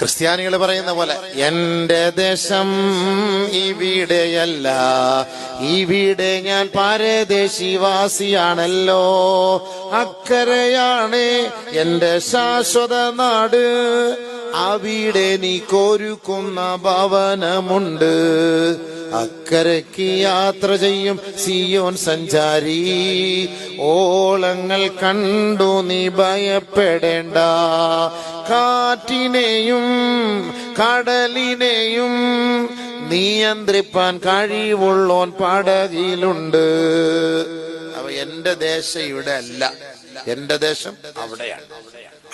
ക്രിസ്ത്യാനികൾ പറയുന്ന പോലെ എന്റെ ദേശം ഇവിടെയല്ല. ഇവിടെ ഞാൻ പരദേശിവാസിയാണല്ലോ. അക്കരയാണ് എന്റെ ശാശ്വത നാട്. അവിടെ നീ കോരുക്കുന്ന ഭവനമുണ്ട്. അക്കരയ്ക്ക് യാത്ര ചെയ്യും സിയോൻ സഞ്ചാരി. ഓളങ്ങൾ കണ്ടു നീ ഭയപ്പെടേണ്ട. കാറ്റിനെയും കടലിനെയും നിയന്ത്രിപ്പാൻ കഴിവുള്ളോൻ പടകിലുണ്ട്. അവ എന്റെ ദേശം ഇവിടെ അല്ല. എന്റെ ദേശം അവിടെയാണ്.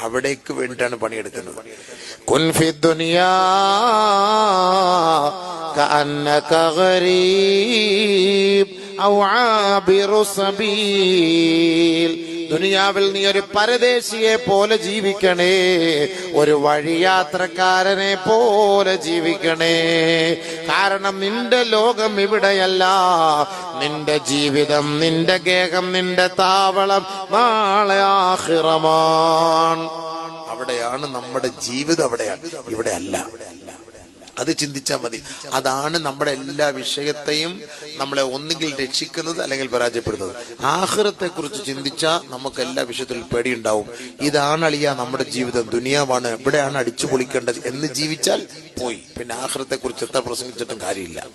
അവിടേക്ക് വേണ്ടിയിട്ടാണ് പണിയെടുക്കുന്നത്. കുൻഫി ദുനിയാ كأنك غريب أو عابر سبيل ദുനിയാവിൽ നീ ഒരു പരദേശിയെ പോലെ ജീവിക്കണേ ഒരു വഴിയാത്രക്കാരനെ പോലെ ജീവിക്കണേ കാരണം നിന്റെ ലോകം ഇവിടെയല്ല നിന്റെ ജീവിതം നിന്റെ ഗേഹം നിന്റെ താവളം നാളെ ആഹിറമാണ് അവിടെയാണ് നമ്മുടെ ജീവിതം അവിടെയാണ് ഇവിടെ അല്ല അത് ചിന്തിച്ചാൽ മതി. അതാണ് നമ്മുടെ എല്ലാ വിഷയത്തെയും നമ്മളെ ഒന്നുകിൽ രക്ഷിക്കുന്നത് അല്ലെങ്കിൽ പരാജയപ്പെടുന്നത്. ആഹ്റത്തെ കുറിച്ച് ചിന്തിച്ചാൽ നമുക്ക് എല്ലാ വിഷയത്തിലും പേടിയുണ്ടാവും. ഇതാണ് അളിയ നമ്മുടെ ജീവിതം. ദുനിയാവാണ്. എവിടെയാണ് അടിച്ചു പൊളിക്കേണ്ടത്. എന്ന് ജീവിച്ചാൽ പോയി. പിന്നെ ആഹ്റത്തെ കുറിച്ച് എത്ര പ്രസംഗിച്ചിട്ടും കാര്യമില്ല.